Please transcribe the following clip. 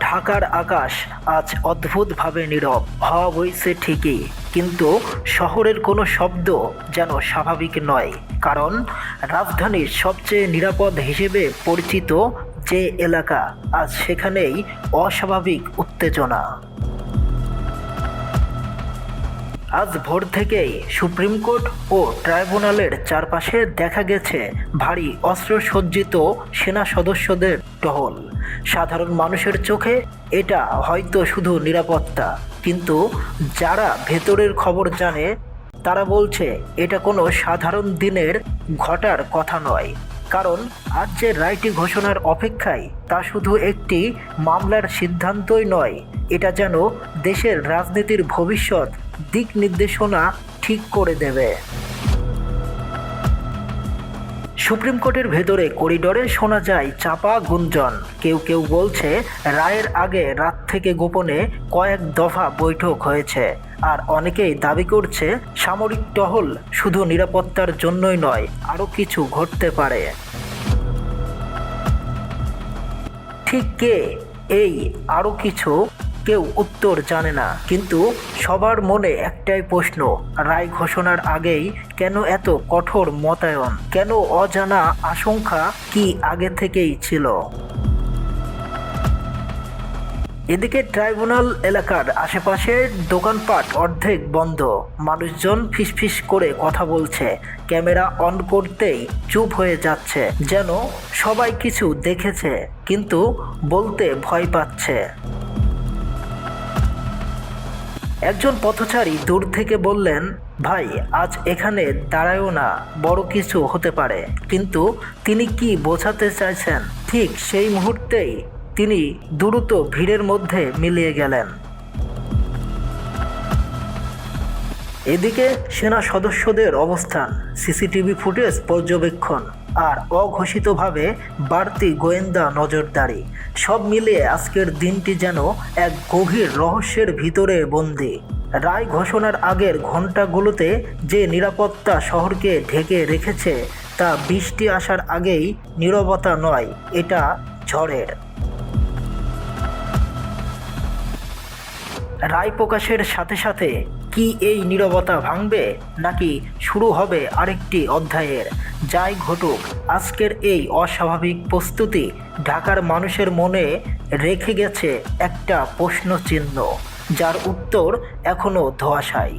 ঢাকার আকাশ আজ অদ্ভুতভাবে নীরব। হওয়া বইছে ঠিকই, কিন্তু শহরের কোনো শব্দ যেন স্বাভাবিক নয়, কারণ রাজধানীর সবচেয়ে নিরাপদ হিসেবে পরিচিত যে এলাকা, আজ সেখানেই অস্বাভাবিক উত্তেজনা। আজ ভোর থেকেই সুপ্রিম কোর্ট ও ট্রাইব্যুনালের চারপাশে দেখা গেছে ভারী অস্ত্রসজ্জিত সেনা সদস্যদের টহল। সাধারণ মানুষের চোখে এটা হয়তো শুধু নিরাপত্তা, কিন্তু যারা ভেতরের খবর জানে, তারা বলছে এটা কোনো সাধারণ দিনের ঘটার কথা নয়। কারণ আজ যে রায়টি ঘোষণার অপেক্ষায় তা শুধু একটি মামলার সিদ্ধান্তই নয়, এটা যেন দেশের রাজনীতির ভবিষ্যৎ দিক নির্দেশনা ঠিক করে দেবে। সুপ্রিম কোর্টের ভেতরে করিডোরে শোনা যায় চাপা গুঞ্জন। কেউ কেউ বলছে, রায়ের আগে রাত থেকে গোপনে কয়েক দফা বৈঠক হয়েছে। আর অনেকেই দাবি করছে, সামরিক টহল শুধু নিরাপত্তার জন্যই নয়, আরও কিছু ঘটতে পারে। ঠিক কে? এই আরও কিছু কেউ উত্তর জানে না। কিন্তু সবার মনে একটাই প্রশ্ন, রায় ঘোষণার আগেই কেন এত কঠোর মতায়ন? কেন অজানা আশঙ্কা কি আগে থেকেই ছিল? এদিকে ট্রাইব্যুনাল এলাকার আশেপাশের দোকানপাট অর্ধেক বন্ধ। মানুষজন ফিসফিস করে কথা বলছে। ক্যামেরা অন করতেই চুপ হয়ে যাচ্ছে, যেন সবাই কিছু দেখেছে, কিন্তু বলতে ভয় পাচ্ছে। একজন পথচারী দূর থেকে বললেন, ভাই, আজ এখানে দাঁড়ায়ও না, বড় কিছু হতে পারে। কিন্তু তিনি কি বোঝাতে চাইছেন? ঠিক সেই মুহূর্তেই তিনি দ্রুত ভিড়ের মধ্যে মিলিয়ে গেলেন। এদিকে সেনা সদস্যদের অবস্থান, সিসিটিভি ফুটেজ পর্যবেক্ষণ। আর অঘোষিতভাবে বাড়তি গোয়েন্দা নজরদারি। সব মিলিয়ে আজকের দিনটি যেন এক গভীর রহস্যের ভিতরে বন্দী। রায় ঘোষণার আগের ঘন্টাগুলোতে যে নিরাপত্তা শহরকে ঢেকে রেখেছে, তা বৃষ্টি আসার আগেই নীরবতা নয়, এটা ঝড়ের। রায় প্রকাশের সাথে সাথে কি এই নীরবতা ভাঙবে নাকি শুরু হবে আরেকটি অধ্যায়ের? যাই ঘটুক, আজকের এই অস্বাভাবিক প্রস্তুতি ঢাকার মানুষের মনে রেখে গেছে একটা প্রশ্ন চিহ্ন যার উত্তর এখনও ধোয়াশায়।